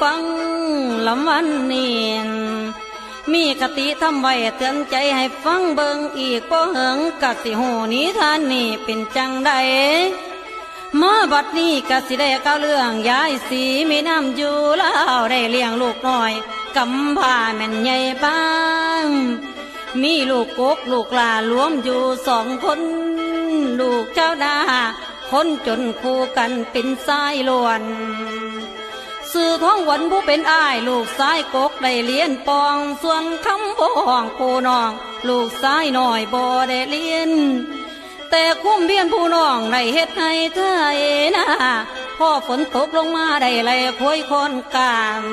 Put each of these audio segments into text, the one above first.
ฟังลำวันเนียนมีกติทำไว้เตือนใจให้ฟังเบิงอีกบ่เหิงกะสิหูนี้ท่านนี่เป็นจังใดมาบัดนี้กะสิได้ก้าวเรื่องย้ายสีมีน้ำอยู่แล้วได้เลี้ยงลูกน้อยกำพร้าแม่นใหญ่บ้าง มีลูกกกลูกลารวมอยู่สองคน ลูกเจ้าดาคนจนคู่กันเป็นสายล้วน สื่อของวันผู้เป็นอ้ายลูกซ้ายกกได้เลียนปอง ส่วนคำบ่ห้องผู้น้อง ลูกซ้ายหน่อยบ่ได้เลียนแต่คุ้มเบียนผู้น้องได้เฮ็ดให้เธอเอนะพ่อฝนตกลงมาได้ไหลคุยคนกาม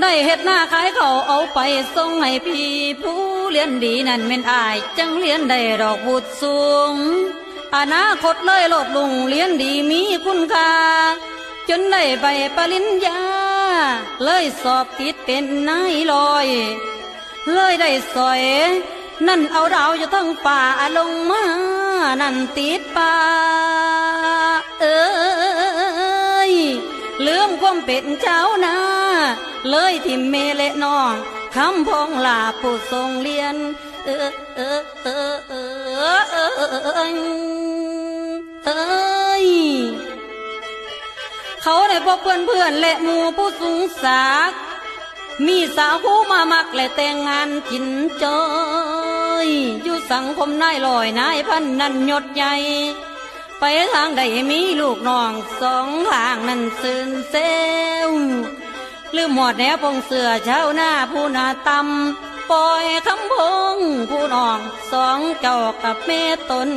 ได้เฮ็ดหน้าขายเขาเอาไปส่งให้พี่ผู้เรียนดีนั่นเป็นอาย จังเรียนได้ดอกบุตรสูงอนาคตเลยโลดลุงเรียนดีมีคุณค่า จนได้ใบปริญญา เลยสอบติดเป็นนายลอย เลยได้สอย นั่นเอาดาวอยู่ทั้งป่าลงมา นั่นติดป่าเอ้ยลืมความเป็นเจ้านา เลยทิมเมเลนองคำพองลาผู้ทรงเรียน เออเออเออเออเออเออ เขาได้พบเพื่อนเพื่อนและหมู่ผู้สูงศักมีสาวผู้มามักและแต่งงานกินจอยอยู่สังคมนายลอยนายพันนันยศใหญ่ ไปทางใดมีลูกน้องสองทางนั้นซื่นเซลลืมหมดแนวพงเสือเช้าหน้าผู้นาตำปล่อยคำพงผู้น้องสองเจ้ากับเมตน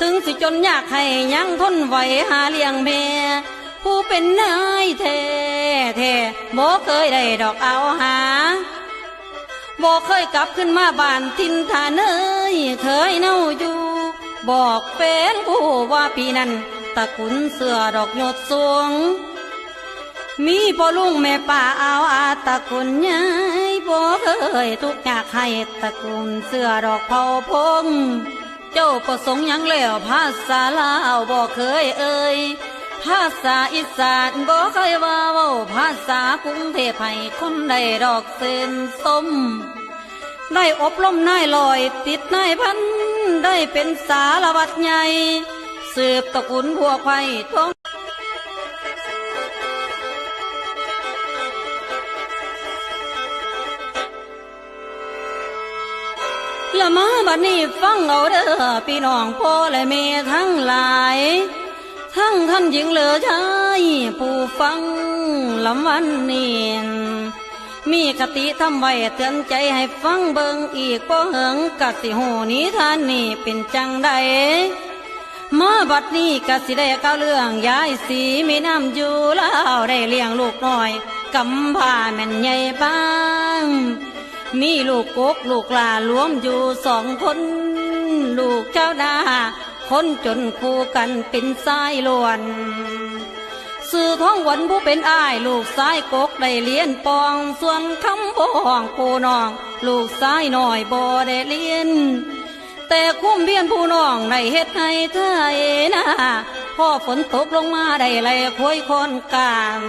ถึงสิจนอยากให้ยังทนไหวหาเลี้ยงแม่ผู้เป็นนายแท้แท้บ่เคยได้ดอกเอาหาบ่เคยกลับขึ้นมาบ้านทินฐานเอ้ยเคยเน่าอยู่ บอกแฟนผู้ว่าปีนั้นตะกุนเสือดอกหยดสวง มีพ่อลุงแม่ป่าเอาอาตะกุนยายบ่เคยทุกข์ยากให้ตะกุนเสือดอกเผาพง เจ้าประสงค์ยังแล้วภาษาลาวบ่เคยเอ่ยภาษาอีสานบ่เคยว่าเว้าภาษากรุงเทพให้คนได้ดอกเส้นส้ม ได้อบรมนายลอยติดนายพัน ได้เป็นสารวัตรใหญ่ สืบตระกูลพวกไผ่ท้อง ละมาบัดนี้ฟังเอาเด้อพี่น้องพ่อและแม่ทั้งหลาย ทั้งท่านหญิงเหลือชายผู้ฟังลำวันเนียนมีคติทำไว้เตือนใจให้ฟังเบิงอีกบ่เหิงกะสิหูนี้ท่านนี่เป็นจังใดมาบัดนี้กะสิได้ก้าเรื่องยายสีมีน้ำอยู่แล้วได้เลี้ยงลูกน้อยกำพร้าแม่นใหญ่บ้าง มีลูกกกลูกลารวมอยู่สองคน ลูกเจ้าดาคนจนคู่กันเป็นสายล้วน สื่อของวันผู้เป็นอ้าย ลูกซ้ายกกได้เลียนปองส่วนคำบ่ห้องผู้น้อง ลูกซ้ายหน่อยบ่ได้เลียน แต่คุ้มเบี้ยนผู้น้องได้เฮ็ดให้เธอเอนะพ่อฝนตกลงมาได้ไหลคุยคนกาม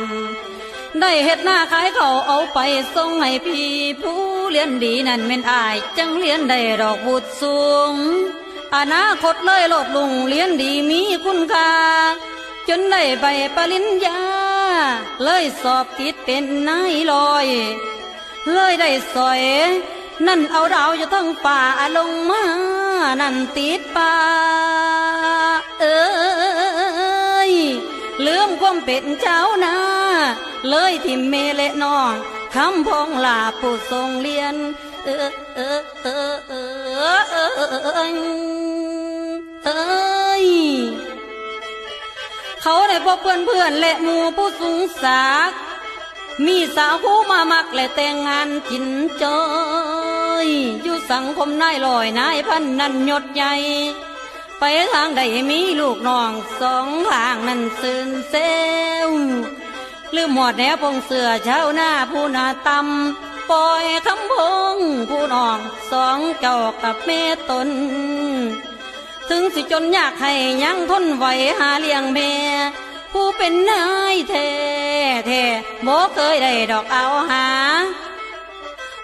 ได้เฮ็ดหน้าขายเขาเอาไปส่งให้พี่ผู้เรียนดีนั่นเป็นอาย จังเรียนได้ดอกบุตรสูง อนาคตเลยโลดลุงเรียนดีมีคุณค่าจนได้ใบปริญญา เลยสอบติดเป็นนายลอย เลยได้สอย นั่นเอาดาวอยู่ทั้งป่าลงมา นั่นติดป่าเอ้ย ลืมความเป็นเจ้านาเลยทิมเมเละน้องคำพองลาผู้ทรงเรียน เออเออเออเออเออเออเอ้ยเขาได้พบเพื่อนเพื่อนและหมู่ผู้สูงศักมีสาวผู้มามักและแต่งงานกินจอย อยู่สังคมนายลอยนายพันนันยศใหญ่ ไปทางใดมีลูกน้องสองทางนั้นซื่นเซลลืมหมดแนวพงเสือเช้าหน้าผู้นาตำปล่อยคำพงผู้น้องสองเจ้ากับเมตน ถึงสิจนอยากให้ยังทนไหวหาเลี้ยงแม่ผู้เป็นนายแท้แท้บ่เคยได้ดอกเอาหา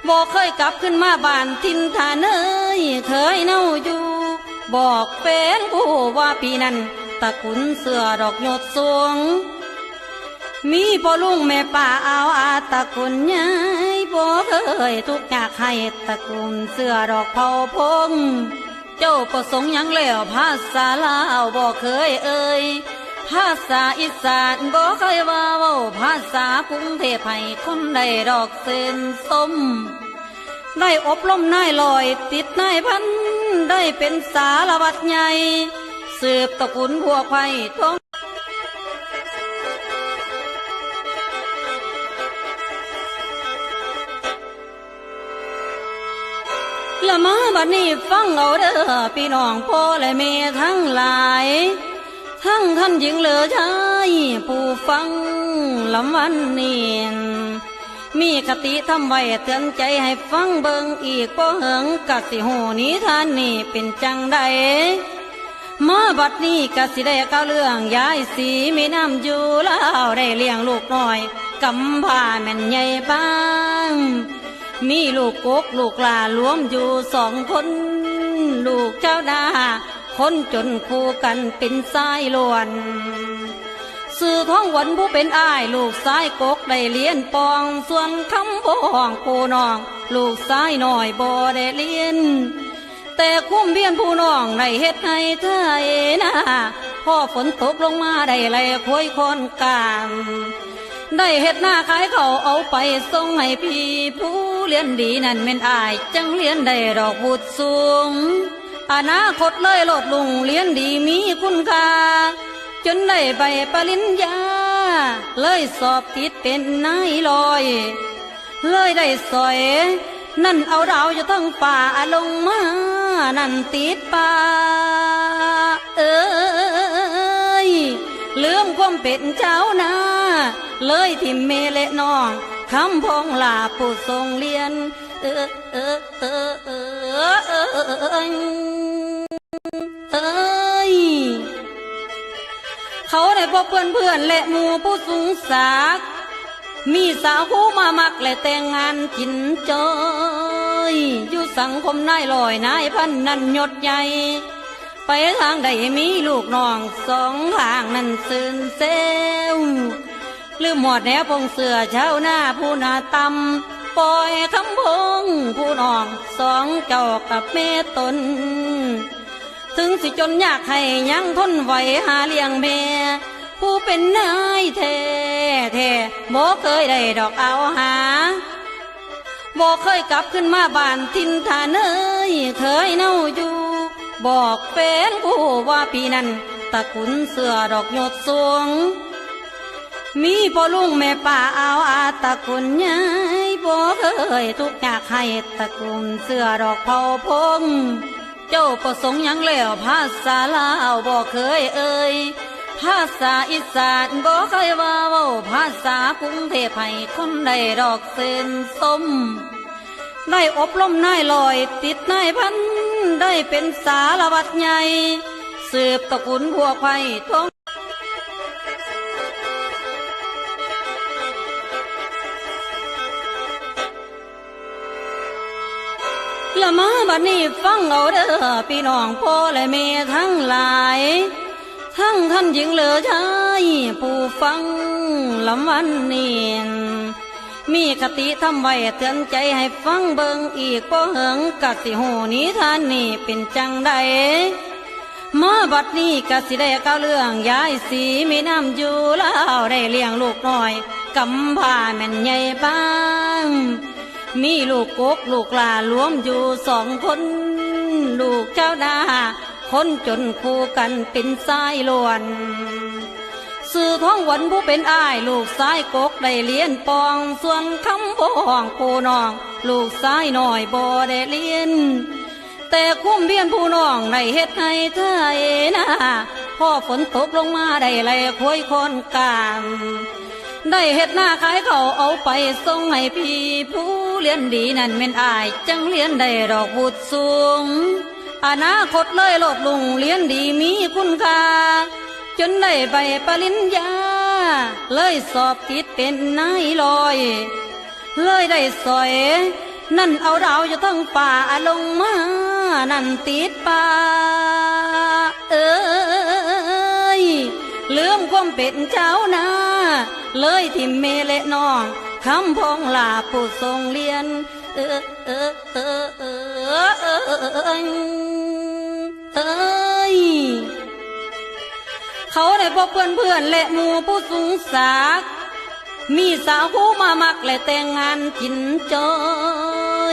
บ่เคยกลับขึ้นมาบ้านทินทานเอ้ยเคยเน่าอยู่ บอกแฟนผู้ว่าปีนั้นตระกุนเสือดอกหยดสวง มีพ่อลุงแม่ป้าเอาอาตระกุนยายบ่เคยทุกข์ยากให้ตระกุนเสือดอกเผาพง เจ้าประสงค์ยังแล้วภาษาลาวบ่เคยเอ่ยภาษาอีสานบ่เคยว่าเว้าภาษากรุงเทพให้คนได้ดอกเส้นส้ม ได้อบรมนายลอย ติดนายพัน ได้เป็นสารวัตรใหญ่ สืบตระกุนบัวไผ่ท้องละมาบัดนี้ฟังเอาเด้อพี่น้องพ่อและแม่ทั้งหลาย ทั้งท่านหญิงเหลือชายผู้ฟังลำวันเนียน มีคติทำไว้เตือนใจให้ฟังเบิงอีกบ่เหิงกะสิหูนี้ท่านนี่เป็นจังใดมาบัดนี้กะสิได้ก้าเรื่องยายสีมีน้ำอยู่แล้วได้เลี้ยงลูกน้อยกำพาแม่นใหญ่บ้าง มีลูกกกลูกหลารวมอยู่สองคน ลูกเจ้าดาคนจนคู่กันเป็นสายล้วน สื่อของวันผู้เป็นอ้าย ลูกสายกกได้เลียนปอง ส่วนคำพ้องผู้น้อง ลูกสายหน่อยบ่ได้เลียนแต่คุ้มเบียนผู้น้องได้เฮ็ดให้เธอเอนะพ่อฝนตกลงมาได้ไหลคุยคนกลางได้เฮ็ดหน้าขายเขาเอาไปส่งให้พี่ผู้เรียนดีนั่นแม่นอาย จังเรียนได้ดอกบุตรสูงอนาคตเลยโลดลุงเรียนดีมีคุณค่า จนได้ใบปริญญา เลยสอบติดเป็นนายลอย เลยได้สอย นั่นเอาดาวอยู่ทั้งป่าลงมา นั่นติดป่าเอ้ยลืมความเป็นเจ้านา เลยทิมเมเละน้องคำพองลาผู้ทรงเรียน เออเออเออเออ เขาได้พบเพื่อนเพื่อนและหมู่ผู้สูงศักมีสาวคู่มามักและแต่งงานกินจอยอยู่สังคมนายลอยนายพันนันยศใหญ่ ไปทางใดมีลูกน้องสองทางนั้นซื่นเซลลืมหมดแนวพงเสือเช้าหน้าผู้นาตำปล่อยคำพงผู้น้องสองเจ้ากับแม่ตน ถึงสิจนยากให้ยังทนไหวหาเลี้ยงแม่ผู้เป็นนายแท้แท้บ่เคยได้ดอกเอาหาบ่เคยกลับขึ้นมาบ้านทินทานเอ้ยเคยเน่าอยู่ บอกแฟนผู้ว่าปีนั้นตะกุนเสือดอกหยดสวง มีพ่อลุงแม่ป้าเอาอาตะกุนยายบ่เคยทุกข์ยากให้ตะกุนเสือดอกเผาพง เจ้าประสงค์ยังแล้วภาษาลาวบ่เคยเอ่ยภาษาอีสานบ่เคยว่าเว้าภาษากรุงเทพให้คนได้ดอกเส้นส้มได้อบรมนายลอยติดนายพัน ได้เป็นสารวัตรใหญ่ สืบตระกุนบัวไผ่ท้อง ละมาบัดนี้ฟังเอาเด้อพี่น้องพ่อและแม่ทั้งหลาย ทั้งท่านหญิงเหลือชายผู้ฟังลำวันนียนมีคติทำไว้เตือนใจให้ฟังเบิงอีกบ่เหิงกะสิหูนี้ท่านนี่เป็นจังใดมาบัดนี้กสิได้ก้าวเรื่องยายสีมีน้ำอยู่แล้วได้เลี้ยงลูกน้อยกำพาแม่นใหญ่บ้าง มีลูกกกลูกลารวมอยู่สองคน ลูกเจ้าดาคนจนคู่กันเป็นสายล้วน สื่อของวันผู้เป็นอ้ายลูกสายกกได้เลียนปองส่วนคำพ้องผู้น้อง ลูกสายหน่อยบ่ได้เลียนแต่คุ้มเบียนผู้น้องได้เฮ็ดให้เธอเอนะพ่อฝนตกลงมาได้ไหลคุยคนกลาง ได้เฮ็ดหน้าขายเขาเอาไปส่งให้พี่ผู้เรียนดีนั่นแม่นอาย จังเรียนได้ดอกบุตรสูง อนาคตเลยโลดลุงเรียนดีมีคุณค่าจนได้ใบปริญญา เลยสอบติดเป็นนายลอย เลยได้สอย นั่นเอาดาวจะทั้งป่าลงมา นั่นติดป่าเอ้ยลืมความเป็นเจ้านา เลยทิมเมเละน้องคำพงลาผู้ทรงเรียน เออเออเออเออเออเอยเอ้ยเขาได้พบเพื่อนเพื่อนและหมู่ผู้สูงศักดิ์มีสาวคู่มามักและแต่งงานกินจอ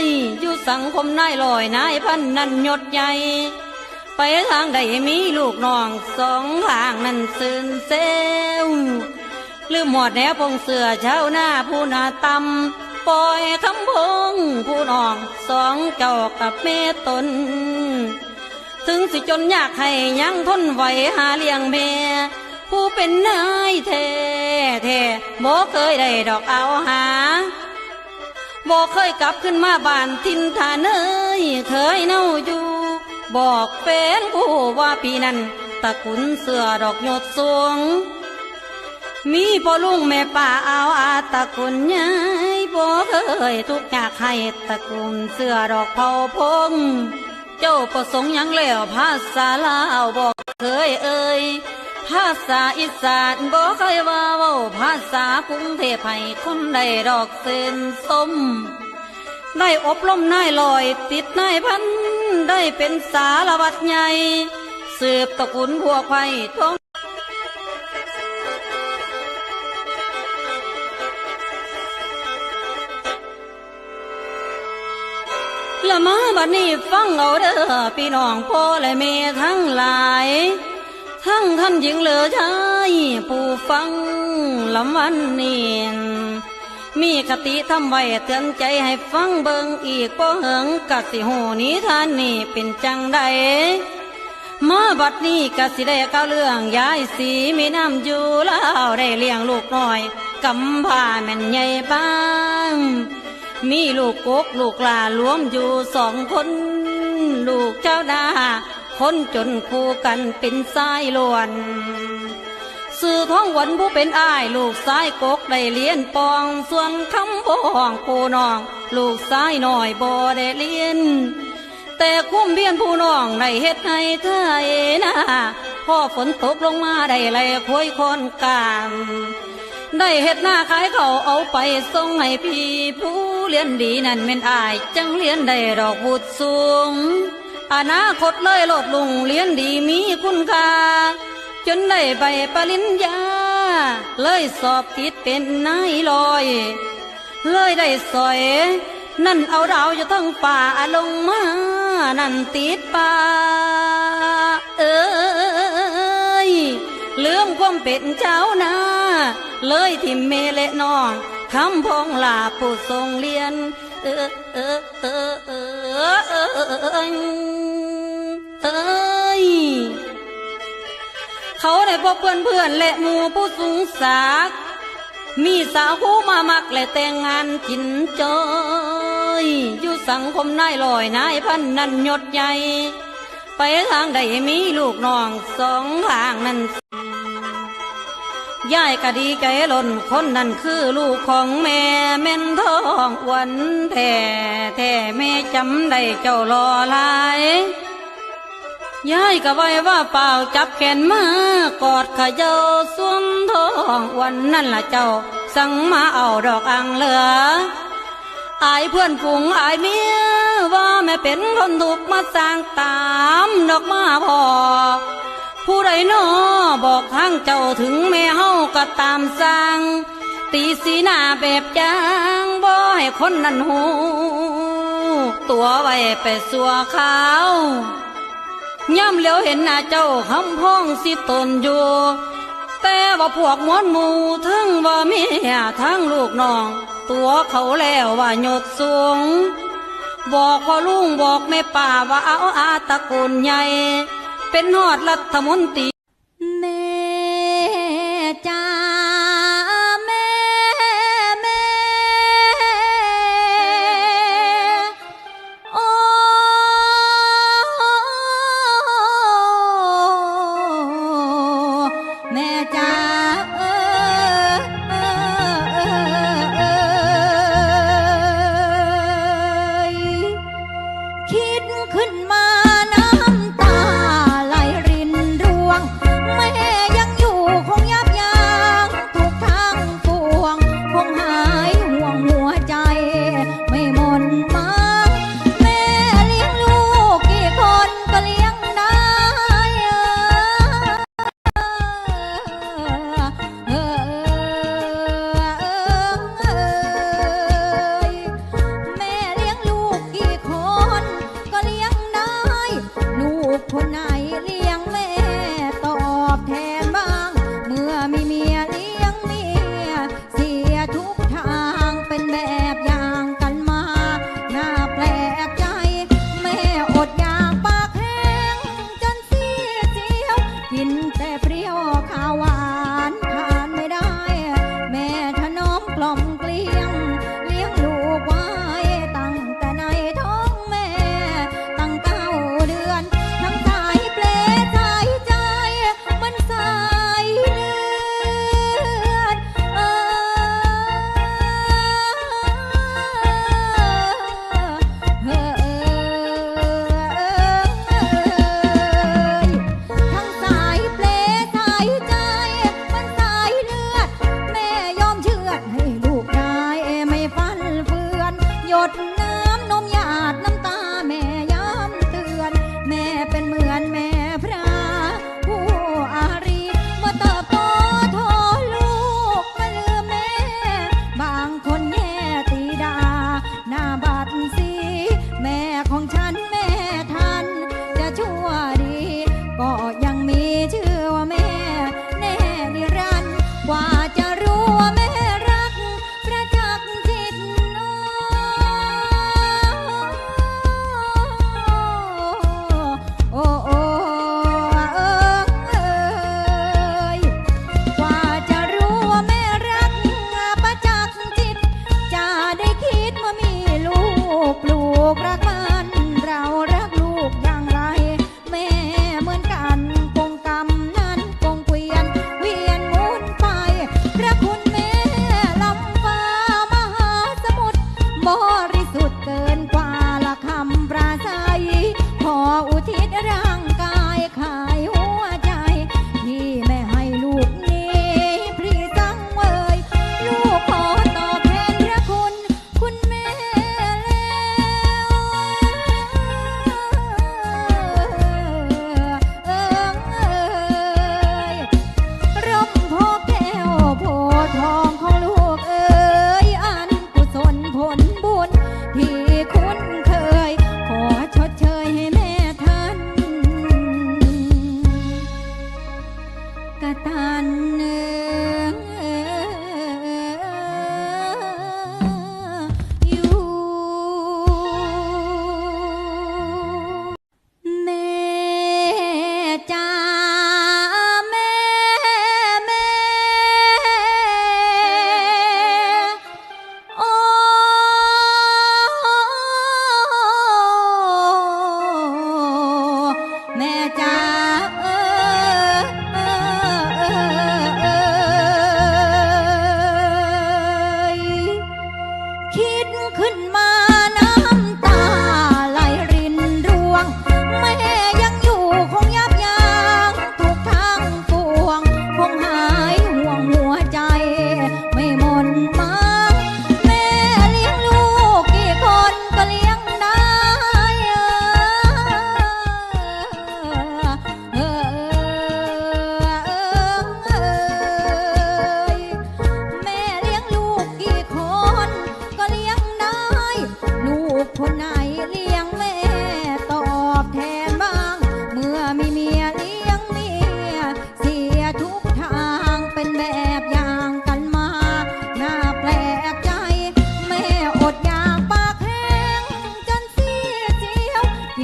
ยอยู่สังคมนายลอยนายพันนันยศใหญ่ไปทางใดมีลูกน้องสองทางนั้นซึนเซล ลืมหมดแนวพงเสือเช้าหน้าผู้นาตำปล่อยคำพงผู้น้องสองเจ้ากับเมตน ถึงสิจนอยากให้ยังทนไหวหาเลี้ยงแม่ผู้เป็นนายแท้แท้บ่เคยได้ดอกเอาหาบ่เคยกลับขึ้นมาบ้านทินฐานเอ้ยเคยเน่าอยู่บอกแฟนผู้ว่าปีนั้นตะกุนเสือดอกหยดสวง มีพ่อลุงแม่ป่าเอาอาตะกุนยายบ่เคยทุกข์ยากให้ตะกุนเสื้อดอกเผาพง เจ้าประสงค์ยังแล้วภาษาลาวบอกเคยเอ่ยภาษาอีสานบอกเคยว่าเว้าภาษากรุงเทพให้คนได้ดอกเส้นส้ม ได้อบรมนายลอยติดนายพัน ได้เป็นสารวัตรใหญ่สืบตระกูลพวกไผ่ท้อง ละมาบัดนี้ฟังเอาเด้อพี่น้องพ่อและแม่ทั้งหลาย ทั้งท่านหญิงเหลือชายผู้ฟังลำวันนียนมีคติทำไว้เตือนใจให้ฟังเบิงอีกบ่เหิงกะสิหูนี้ท่านนี่เป็นจังใดมาบัดนี้กสิได้ก้าวเรื่องยายสีมีน้ำอยู่แล้วได้เลี้ยงลูกน้อยกำพาแม่นใหญ่บ้าง มีลูกกกลูกลารวมอยู่สองคน ลูกเจ้าดาคนจนคู่กันเป็นสายล้วนสื่อท้องวันผู้เป็นอ้ายลูกสายกกได้เลียนปองส่วนคำบ่ห้องผู้น้อง ลูกสายหน้อยบ่ได้เลียนแต่คุ้มเบียนผู้น้องได้เฮ็ดให้ไทยนะพ่อฝนตกลงมาได้ไหลคุยคนกลาง ได้เฮ็ดหน้าขายเขาเอาไปส่งให้พี่ผู้เรียนดีนั่นแม่นอาย จังเรียนได้ดอกบุตรสูง อนาคตเลยลดลุงเรียนดีมีคุณค่าจนได้ใบปริญญา เลยสอบติดเป็นนายลอย เลยได้สอย นั่นเอาดาวจะทั้งป่าลงมา นั่นติดป่าเอ้ย ลืมความเป็นเจ้านาเลยทิมเมเละนองคำพองลาผู้ทรงเรียน เออเออเออเออเออเอยเอ้ยเขาได้พบเพื่อนเพื่อนและหมู่ผู้สูงศักมีสาวคู่มามักและแต่งงานกินจอยอยู่สังคมนายลอยนายพันนันยศใหญ่ ไปทางใดมีลูกน้องสองทางนั้นยายก็ดีใจล้นคนนั้นคือลูกของแม่แม่นทองอ้วันแท้แท้แม่จำได้เจ้ารอลายยายก็ไว้ว่าเปล่าจับแขนมากอดเขยาสวมทองวันนั้นล่ะเจ้า สั่งมาเอาดอกอังเหลือ อายเพื่อนฝูงอายเมียว่าแม่เป็นคนถูกมาสร้างตามดอกมาพอผู้ใดนอบอกทางเจ้าถึงแม่เฮาก็ตามสั่งตีสีหน้าแบบจางบ่ให้คนนั้นหูตัวไว้ไปสัวขาวย่ำเหลียวเห็นหน้าเจ้าคำพ้องสิตนอยู่แต่ว่าพวกมวนหมูทั้งว่าเมียทั้งลูกน้อง ตัวเขาแล้วว่าหยดสูง บอกพ่อลุงบอกแม่ป่าว่าเอาอาตะกูลใหญ่ เป็นหอดรัฐมนตรี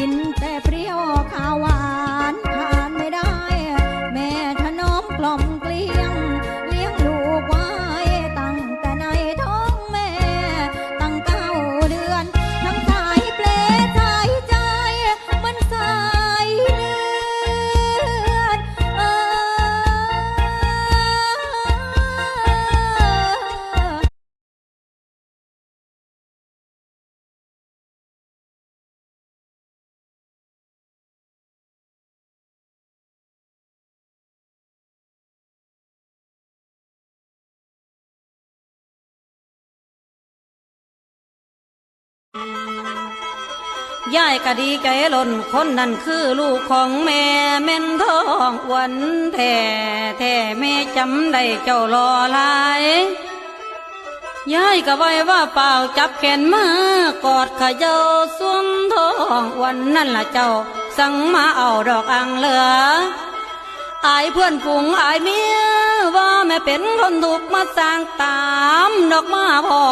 ินแต่เปรี้ยวขาวหวาน ยายก็ดีใจล้นคนนั้นคือลูกของแม่แม่นทองอวันแท้แท้แม่จำได้เจ้ารอลายยายก็ไว้ว่าเปล่าจับแขนมากอดขยาสวมทองวันนั้นละเจ้า สั่งมาเอาดอกอังเหลือ อายเพื่อนฝูงอายเมียว่าแม่เป็นคนถูกมาสร้างตามดอกมาพอ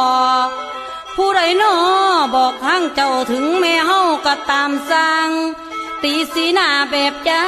ผู้ใดนอบอกทางเจ้าถึงแม่เฮาก็ตามสั่งตีสีหน้าแบบจ้า